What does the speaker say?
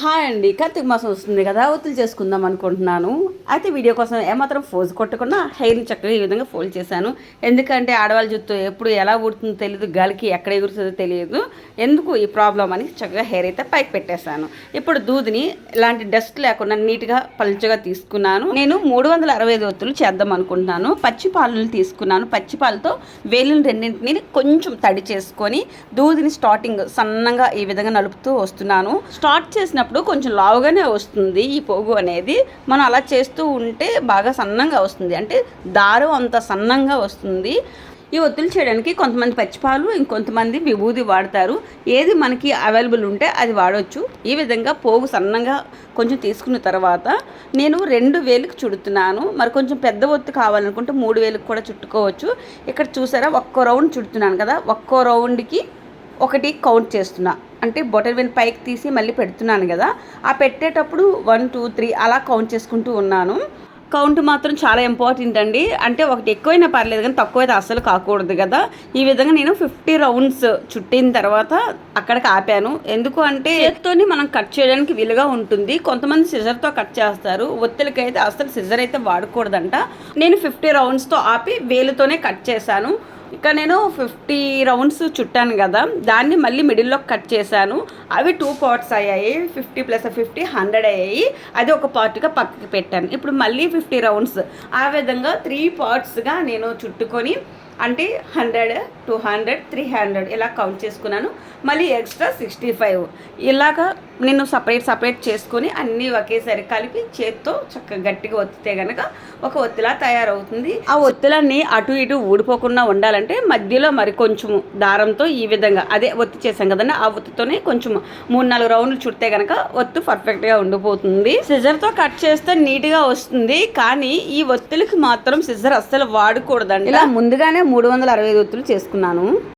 Hi అండి. కార్తీక మాసం వస్తుంది కదా ఒత్తులు చేసుకుందాం అనుకుంటున్నాను. అయితే వీడియో కోసం ఏమాత్రం ఫోజ్ కొట్టకుండా హెయిర్ని చక్కగా ఈ విధంగా ఫోల్డ్ చేశాను. ఎందుకంటే ఆడవాళ్ళ జుత్తు ఎప్పుడు ఎలా ఊడుతుందో తెలియదు గాలికి ఎక్కడ ఎగురుతుందో తెలియదు ఎందుకు ఈ ప్రాబ్లం అని చక్కగా హెయిర్ అయితే పైకి పెట్టేశాను. ఇప్పుడు దూదిని ఇలాంటి డస్ట్ లేకుండా నీట్గా పలుచగా తీసుకున్నాను. నేను మూడు వందల అరవై ఐదు ఒత్తులు చేద్దాం అనుకుంటున్నాను. పచ్చి పాలను తీసుకున్నాను. పచ్చి పాలతో వేలుని రెండింటిని కొంచెం తడి చేసుకొని దూదిని స్టార్టింగ్ సన్నగా ఈ విధంగా నలుపుతూ వస్తున్నాను. స్టార్ట్ చేసిన చేసినప్పుడు కొంచెం లావుగానే వస్తుంది ఈ పోగు అనేది. మనం అలా చేస్తూ ఉంటే బాగా సన్నంగా వస్తుంది. అంటే దారం అంత సన్నంగా వస్తుంది. ఈ ఒత్తులు చేయడానికి కొంతమంది పచ్చిపాలు ఇంకొంతమంది విభూది వాడతారు. ఏది మనకి అవైలబుల్ ఉంటే అది వాడవచ్చు ఈ విధంగా పోగు సన్నంగా కొంచెం తీసుకున్న తర్వాత నేను రెండు వేలకు చుడుతున్నాను. మరి కొంచెం పెద్ద ఒత్తు కావాలనుకుంటే మూడు వేలకు కూడా చుట్టుకోవచ్చు. ఇక్కడ చూసారా? ఒక్కో రౌండ్ చుడుతున్నాను కదా. ఒక్కో రౌండ్కి ఒకటి కౌంట్ చేస్తున్నా. అంటే బొటర్ వెన్ పైకి తీసి మళ్ళీ పెడుతున్నాను కదా. ఆ పెట్టేటప్పుడు వన్ టూ త్రీ అలా కౌంట్ చేసుకుంటూ ఉన్నాను. కౌంట్ మాత్రం చాలా ఇంపార్టెంట్ అండి. అంటే ఒకటి ఎక్కువైనా పర్లేదు కానీ తక్కువైతే అస్సలు కాకూడదు కదా. ఈ విధంగా నేను ఫిఫ్టీ రౌండ్స్ చుట్టిన తర్వాత అక్కడికి ఆపాను. ఎందుకు అంటే చేత్తోని మనం కట్ చేయడానికి వీలుగా ఉంటుంది. కొంతమంది సిజర్తో కట్ చేస్తారు. ఒత్తిడికైతే అస్సలు సిజర్ అయితే వాడకూడదంట. నేను ఫిఫ్టీ రౌండ్స్తో ఆపి వేలుతోనే కట్ చేశాను. ఇక నేను ఫిఫ్టీ రౌండ్స్ చుట్టాను కదా దాన్ని మళ్ళీ మిడిల్లో కట్ చేశాను. అవి టూ పార్ట్స్ అయ్యాయి ఫిఫ్టీ ప్లస్ ఫిఫ్టీ హండ్రెడ్ అయ్యాయి. అది ఒక పార్ట్గా పక్కకి పెట్టాను. ఇప్పుడు మళ్ళీ ఫిఫ్టీ రౌండ్స్. ఆ విధంగా త్రీ పార్ట్స్గా నేను చుట్టుకొని అంటే hundred two hundred three hundred ఇలా కౌంట్ చేసుకున్నాను. మళ్ళీ ఎక్స్ట్రా సిక్స్టీ ఫైవ్. ఇలాగా నేను సపరేట్ సపరేట్ చేసుకొని అన్నీ ఒకేసారి కలిపి చేత్తో చక్కగా గట్టిగా ఒత్తితే కనుక ఒక ఒత్తిలా తయారవుతుంది. ఆ ఒత్తిలన్నీ అటు ఇటు ఊడిపోకుండా ఉండాలంటే మధ్యలో మరి కొంచెం దారంతో ఈ విధంగా అదే ఒత్తి చేసాం కదండి ఆ ఒత్తితోనే కొంచెం మూడు నాలుగు రౌండ్లు చుడితే కనుక ఒత్తు పర్ఫెక్ట్గా ఉండిపోతుంది. సిజర్తో కట్ చేస్తే నీట్గా వస్తుంది కానీ ఈ ఒత్తులకి మాత్రం సిజర్ అస్సలు వాడకూడదండి. ఇలా ముందుగానే మూడు వందల అరవై ఐదు ఒత్తులు చేసుకున్నాను.